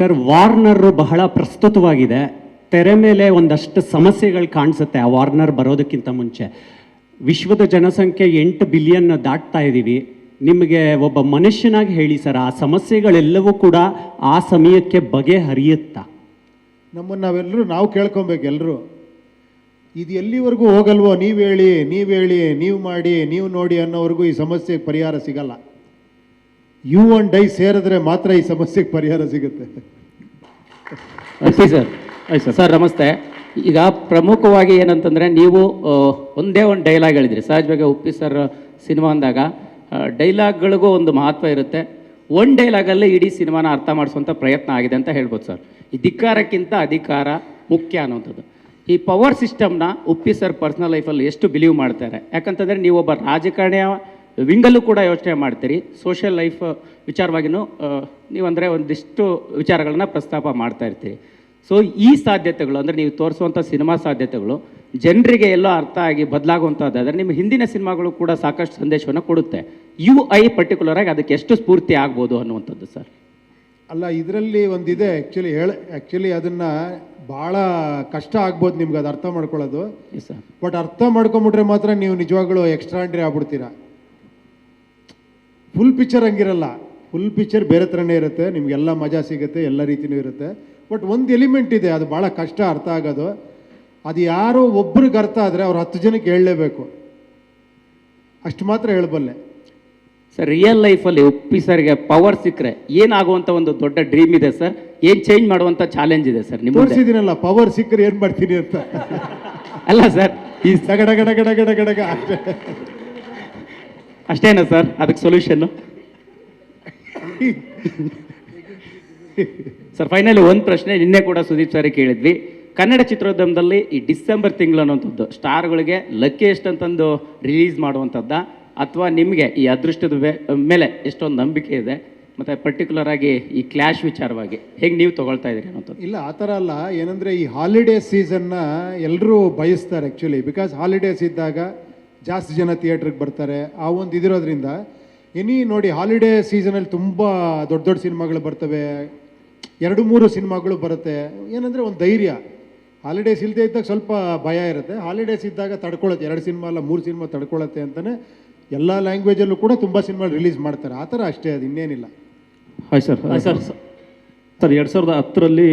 Sir Warner ಬಹಳ ಪ್ರಸ್ತುತವಾಗಿದೆ. ತೆರೆ ಮೇಲೆ ಒಂದಷ್ಟು ಸಮಸ್ಯೆಗಳು ಕಾಣಿಸುತ್ತೆ ಆ ವಾರ್ನರ್ ಬರೋದಕ್ಕಿಂತ ಮುಂಚೆ. ವಿಶ್ವದ ಜನಸಂಖ್ಯೆ ಎಂಟು ಬಿಲಿಯನ್ ದಾಟ್ತಾ ಇದ್ದೀವಿ ನಿಮಗೆ ಒಬ್ಬ ಮನುಷ್ಯನಾಗಿ ಹೇಳಿ ಸರ್, ಆ ಸಮಸ್ಯೆಗಳೆಲ್ಲವೂ ಕೂಡ ಆ ಸಮಯಕ್ಕೆ ಬಗೆಹರಿಯುತ್ತಾ? ನಮ್ಮನ್ನು ನಾವೆಲ್ಲರೂ ನಾವು ಕೇಳ್ಕೊಬೇಕು ಎಲ್ಲರೂ ಇದು ಎಲ್ಲಿವರೆಗೂ ಹೋಗಲ್ವೋ? ನೀವು ಹೇಳಿ ನೀವು ಹೇಳಿ, ನೀವು ಮಾಡಿ, ನೀವು ನೋಡಿ ಅನ್ನೋವರೆಗೂ ಈ ಸಮಸ್ಯೆಗೆ ಪರಿಹಾರ ಸಿಗಲ್ಲ. ಯು ಅಂಡ್ ಡೈ ಸೇರಿದ್ರೆ ಮಾತ್ರ ಈ ಸಮಸ್ಯೆಗೆ ಪರಿಹಾರ ಸಿಗುತ್ತೆ. ಸರ್. ಸರ್ ಸರ್ ನಮಸ್ತೆ. ಈಗ ಪ್ರಮುಖವಾಗಿ ಏನಂತಂದರೆ ನೀವು ಒಂದೇ ಒಂದು ಡೈಲಾಗ್ ಹೇಳಿದ್ರಿ. ಸಹಜವಾಗಿ ಉಪ್ಪಿ ಸರ್ ಸಿನಿಮಾ ಅಂದಾಗ ಡೈಲಾಗ್ಗಳಿಗೂ ಒಂದು ಮಹತ್ವ ಇರುತ್ತೆ. ಒಂದು ಡೈಲಾಗಲ್ಲೇ ಇಡೀ ಸಿನಿಮಾನ ಅರ್ಥ ಮಾಡಿಸುವಂಥ ಪ್ರಯತ್ನ ಆಗಿದೆ ಅಂತ ಹೇಳ್ಬೋದು ಸರ್. ಈ ಧಿಕ್ಕಾರಕ್ಕಿಂತ ಅಧಿಕಾರ ಮುಖ್ಯ ಅನ್ನೋಂಥದ್ದು ಈ ಪವರ್ ಸಿಸ್ಟಮ್ನ ಉಪ್ಪಿ ಸರ್ ಪರ್ಸ್ನಲ್ ಲೈಫಲ್ಲಿ ಎಷ್ಟು ಬಿಲೀವ್ ಮಾಡ್ತಾರೆ? ಯಾಕಂತಂದರೆ ನೀವು ಒಬ್ಬ ರಾಜಕಾರಣಿಯ ವಿಂಗಲ್ಲೂ ಕೂಡ ಯೋಚನೆ ಮಾಡ್ತೀರಿ. ಸೋಷಿಯಲ್ ಲೈಫ್ ವಿಚಾರವಾಗಿಯೂ ಅಂದರೆ ಒಂದಿಷ್ಟು ವಿಚಾರಗಳನ್ನ ಪ್ರಸ್ತಾಪ ಮಾಡ್ತಾ ಇರ್ತೀರಿ. ಸೊ ಈ ಸಾಧ್ಯತೆಗಳು ಅಂದರೆ ನೀವು ತೋರಿಸುವಂಥ ಸಿನಿಮಾ ಸಾಧ್ಯತೆಗಳು ಜನರಿಗೆ ಎಲ್ಲೋ ಅರ್ಥ ಆಗಿ ಬದಲಾಗುವಂಥದ್ದಾದರೆ ನಿಮ್ಮ ಹಿಂದಿನ ಸಿನಿಮಾಗಳು ಕೂಡ ಸಾಕಷ್ಟು ಸಂದೇಶವನ್ನು ಕೊಡುತ್ತೆ. ಯು ಐ ಪರ್ಟಿಕ್ಯುಲರಾಗಿ ಅದಕ್ಕೆ ಎಷ್ಟು ಸ್ಫೂರ್ತಿ ಆಗ್ಬೋದು ಅನ್ನುವಂಥದ್ದು ಸರ್ ಅಲ್ಲ ಇದರಲ್ಲಿ ಒಂದಿದೆ ಆ್ಯಕ್ಚುಲಿ ಹೇಳ ಆ್ಯಕ್ಚುಲಿ ಅದನ್ನು ಭಾಳ ಕಷ್ಟ ಆಗ್ಬೋದು ನಿಮ್ಗೆ ಅದು ಅರ್ಥ ಮಾಡ್ಕೊಳ್ಳೋದು. ಬಟ್ ಅರ್ಥ ಮಾಡ್ಕೊಂಬಿಟ್ರೆ ಮಾತ್ರ ನೀವು ನಿಜವಾಗ್ಲೂ ಎಕ್ಸ್ಟ್ರಾಂಡ್ರಿ ಆಗ್ಬಿಡ್ತೀರಾ. ಫುಲ್ ಪಿಕ್ಚರ್ ಹಂಗಿರಲ್ಲ. ಫುಲ್ ಪಿಕ್ಚರ್ ಬೇರೆ ಥರನೇ ಇರುತ್ತೆ. ನಿಮಗೆಲ್ಲ ಮಜಾ ಸಿಗುತ್ತೆ ಎಲ್ಲ ರೀತಿಯೂ ಇರುತ್ತೆ. ಬಟ್ ಒಂದು ಎಲಿಮೆಂಟ್ ಇದೆ ಅದು ಭಾಳ ಕಷ್ಟ ಅರ್ಥ ಆಗೋದು. ಅದು ಯಾರೋ ಒಬ್ರಿಗೆ ಅರ್ಥ ಆದರೆ ಅವ್ರು ಹತ್ತು ಜನಕ್ಕೆ ಹೇಳಲೇಬೇಕು. ಅಷ್ಟು ಮಾತ್ರ ಹೇಳಬಲ್ಲೆ. ಸರ್ ರಿಯಲ್ ಲೈಫಲ್ಲಿ ಉಪ್ಪಿ ಸರ್ಗೆ ಪವರ್ ಸಿಕ್ಕರೆ ಏನಾಗುವಂಥ ಒಂದು ದೊಡ್ಡ ಡ್ರೀಮ್ ಇದೆ ಸರ್ ಏನು ಚೇಂಜ್ ಮಾಡುವಂಥ ಚಾಲೆಂಜ್ ಇದೆ ಸರ್ ನಿಮ್ಮ? ತೋರಿಸಿದ್ದೀನಲ್ಲ ಪವರ್ ಸಿಕ್ಕರೆ ಏನು ಮಾಡ್ತೀನಿ ಅಂತ. ಅಲ್ಲ ಸರ್ ಈ ಗಡ ಗಡ ಗಡ ಗಡ ಗಡಗ ಅಷ್ಟೇ ಅಷ್ಟೇನಾ ಸರ್? ಅದಕ್ಕೆ ಸೊಲ್ಯೂಷನ್ನು ಸರ್ ಫೈನಲಿ ಒಂದು ಪ್ರಶ್ನೆ ನಿನ್ನೆ ಕೂಡ ಸುದೀಪ್ ಸರ್ ಕೇಳಿದ್ವಿ. ಕನ್ನಡ ಚಿತ್ರೋದ್ಯಮದಲ್ಲಿ ಈ ಡಿಸೆಂಬರ್ ತಿಂಗಳು ಅನ್ನೋಂಥದ್ದು ಸ್ಟಾರ್ಗಳಿಗೆ ಲಕ್ಕಿಯೆಸ್ಟ್ ಅಂತಂದು ರಿಲೀಸ್ ಮಾಡುವಂಥದ್ದ, ಅಥವಾ ನಿಮಗೆ ಈ ಅದೃಷ್ಟದ ಮೇಲೆ ಎಷ್ಟೊಂದು ನಂಬಿಕೆ ಇದೆ, ಮತ್ತು ಪರ್ಟಿಕ್ಯುಲರ್ ಆಗಿ ಈ ಕ್ಲಾಶ್ ವಿಚಾರವಾಗಿ ಹೇಗೆ ನೀವು ತಗೊಳ್ತಾ ಇದ್ದೀರಿ ಇಲ್ಲ, ಆ ಥರ ಅಲ್ಲ. ಏನಂದರೆ ಈ ಹಾಲಿಡೇ ಸೀಸನ್ನ ಎಲ್ಲರೂ ಬಯಸ್ತಾರೆ ಆ್ಯಕ್ಚುಲಿ ಬಿಕಾಸ್ ಹಾಲಿಡೇಸ್ ಇದ್ದಾಗ ಜಾಸ್ತಿ ಜನ ಥಿಯೇಟ್ರಿಗೆ ಬರ್ತಾರೆ. ಆ ಒಂದು ಇದಿರೋದ್ರಿಂದ ಎನಿ ನೋಡಿ ಹಾಲಿಡೇ ಸೀಸನಲ್ಲಿ ತುಂಬ ದೊಡ್ಡ ದೊಡ್ಡ ಸಿನಿಮಾಗಳು ಬರ್ತವೆ. ಎರಡು ಮೂರು ಸಿನಿಮಾಗಳು ಬರುತ್ತೆ. ಏನಂದರೆ ಒಂದು ಧೈರ್ಯ. ಹಾಲಿಡೇಸ್ ಇಲ್ಲದೆ ಇದ್ದಾಗ ಸ್ವಲ್ಪ ಭಯ ಇರುತ್ತೆ. ಹಾಲಿಡೇಸ್ ಇದ್ದಾಗ ತಡ್ಕೊಳ್ಳುತ್ತೆ ಎರಡು ಸಿನಿಮಾ ಅಲ್ಲ ಮೂರು ಸಿನಿಮಾ ತಡ್ಕೊಳ್ಳುತ್ತೆ ಅಂತಲೇ ಎಲ್ಲ ಲ್ಯಾಂಗ್ವೇಜಲ್ಲೂ ಕೂಡ ತುಂಬ ಸಿನಿಮಾ ರಿಲೀಸ್ ಮಾಡ್ತಾರೆ. ಆ ಥರ ಅಷ್ಟೇ ಅದು ಇನ್ನೇನಿಲ್ಲ. ಹಾಯ್ ಸರ್ ಸರ್ ಸರ್ ಎರಡು ಸಾವಿರದ ಹತ್ತರಲ್ಲಿ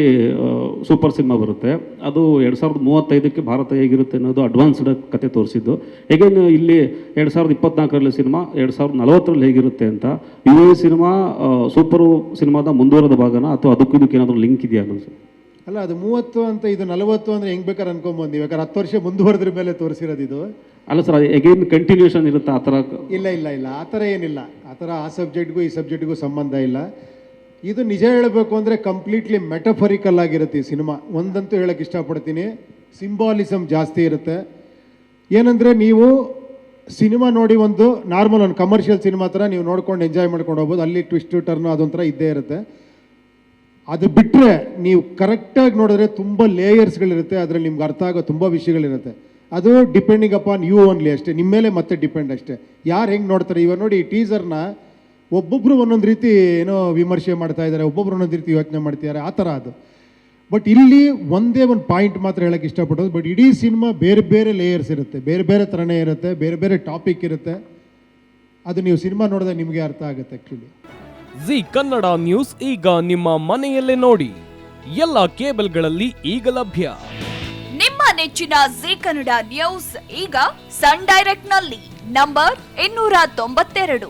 ಸೂಪರ್ ಸಿನಿಮಾ ಬರುತ್ತೆ. ಅದು ಎರಡು ಸಾವಿರದ ಮೂವತ್ತೈದಕ್ಕೆ ಭಾರತ ಹೇಗಿರುತ್ತೆ ಅನ್ನೋದು ಅಡ್ವಾನ್ಸ್ಡ್ ಕತೆ ತೋರಿಸಿದ್ದು. ಹೇಗೇನು ಇಲ್ಲಿ ಎರಡು ಸಾವಿರದ ಇಪ್ಪತ್ನಾಲ್ಕರಲ್ಲಿ ಸಿನಿಮಾ ಎರಡು ಸಾವಿರದ ನಲವತ್ತರಲ್ಲಿ ಹೇಗಿರುತ್ತೆ ಅಂತ. ಯು ಎ ಸಿನಿಮಾ ಸೂಪರು ಸಿನಿಮಾದ ಮುಂದುವರೆದ ಭಾಗನ ಅಥವಾ ಅದಕ್ಕೂ ಇದಕ್ಕೆ ಏನಾದರೂ ಲಿಂಕ್ ಇದೆಯಾ ಅನ್ನೋದು ಸರ್? ಅಲ್ಲ ಅದು ಮೂವತ್ತು ಅಂತ ಇದು ನಲವತ್ತು ಅಂದರೆ ಹೆಂಗೆ ಬೇಕಾದ್ರೆ ಅನ್ಕೊಂಬಂದು ಯಾಕಂದ್ರೆ ಹತ್ತು ವರ್ಷ ಮುಂದುವರೆದ್ರ ಮೇಲೆ ತೋರಿಸಿರೋದು ಇದು. ಅಲ್ಲ ಸರ್ ಎಗೇನ್ ಕಂಟಿನ್ಯೂಷನ್ ಇರುತ್ತೆ? ಆ ಥರ ಇಲ್ಲ ಇಲ್ಲ ಇಲ್ಲ. ಆ ಥರ ಏನಿಲ್ಲ. ಆ ಥರ ಆ ಸಬ್ಜೆಕ್ಟ್ಗೂ ಈ ಸಬ್ಜೆಕ್ಟ್ಗೂ ಸಂಬಂಧ ಇಲ್ಲ. ಇದು ನಿಜ ಹೇಳಬೇಕು ಅಂದರೆ ಕಂಪ್ಲೀಟ್ಲಿ ಮೆಟಫರಿಕಲ್ ಆಗಿರುತ್ತೆ ಈ ಸಿನಿಮಾ. ಒಂದಂತೂ ಹೇಳಕ್ಕೆ ಇಷ್ಟಪಡ್ತೀನಿ. ಸಿಂಬಾಲಿಸಮ್ ಜಾಸ್ತಿ ಇರುತ್ತೆ. ಏನಂದರೆ ನೀವು ಸಿನಿಮಾ ನೋಡಿ ಒಂದು ನಾರ್ಮಲ್ ಒಂದು ಕಮರ್ಷಿಯಲ್ ಸಿನಿಮಾ ಥರ ನೀವು ನೋಡ್ಕೊಂಡು ಎಂಜಾಯ್ ಮಾಡ್ಕೊಂಡು ಹೋಗ್ಬೋದು. ಅಲ್ಲಿ ಟ್ವಿಸ್ಟು ಟರ್ನು ಅದೊಂಥರ ಇದ್ದೇ ಇರುತ್ತೆ. ಅದು ಬಿಟ್ಟರೆ ನೀವು ಕರೆಕ್ಟಾಗಿ ನೋಡಿದ್ರೆ ತುಂಬ ಲೇಯರ್ಸ್ಗಳಿರುತ್ತೆ ಅದರಲ್ಲಿ ನಿಮ್ಗೆ ಅರ್ಥ ಆಗೋ ತುಂಬ ವಿಷಯಗಳಿರುತ್ತೆ. ಅದು ಡಿಪೆಂಡಿಂಗ್ ಅಪಾನ್ ಯು ಓನ್ಲಿ ಅಷ್ಟೇ. ನಿಮ್ಮ ಮೇಲೆ ಮತ್ತೆ ಡಿಪೆಂಡ್ ಅಷ್ಟೇ. ಯಾರು ಹೆಂಗೆ ನೋಡ್ತಾರೆ? ಇವಾಗ ನೋಡಿ ಈ ಟೀಸರ್ನ ಒಬ್ಬೊಬ್ಬರು ಒಂದೊಂದು ರೀತಿ ಏನೋ ವಿಮರ್ಶೆ ಮಾಡ್ತಾ ಇದ್ದಾರೆ ಒಬ್ಬೊಬ್ರು ಒಂದೊಂದು ರೀತಿ ಯೋಚನೆ ಮಾಡ್ತಿದ್ದಾರೆ ಆ ಥರ ಅದು. ಬಟ್ ಇಲ್ಲಿ ಒಂದೇ ಒಂದು ಪಾಯಿಂಟ್ ಮಾತ್ರ ಹೇಳಕ್ಕೆ ಇಷ್ಟಪಡೋದು ಬಟ್ ಇಡೀ ಸಿನಿಮಾ ಬೇರೆ ಬೇರೆ ಲೇಯರ್ಸ್ ಇರುತ್ತೆ ಬೇರೆ ಬೇರೆ ಥರನೇ ಇರುತ್ತೆ ಬೇರೆ ಬೇರೆ ಟಾಪಿಕ್ ಇರುತ್ತೆ. ಅದು ನೀವು ಸಿನಿಮಾ ನೋಡಿದ್ರೆ ನಿಮಗೆ ಅರ್ಥ ಆಗುತ್ತೆ ಆ್ಯಕ್ಚುಲಿ ಜಿ ಕನ್ನಡ ನ್ಯೂಸ್ ಈಗ ನಿಮ್ಮ ಮನೆಯಲ್ಲೇ ನೋಡಿ ಎಲ್ಲ ಕೇಬಲ್ಗಳಲ್ಲಿ ಈಗ ಲಭ್ಯ. ನಿಮ್ಮ ನೆಚ್ಚಿನ ಜಿ ಕನ್ನಡ ನ್ಯೂಸ್ ಈಗ ಸನ್ ಡೈರೆಕ್ಟ್ನಲ್ಲಿ ನಂಬರ್ ಇನ್ನೂರ ತೊಂಬತ್ತೆರಡು.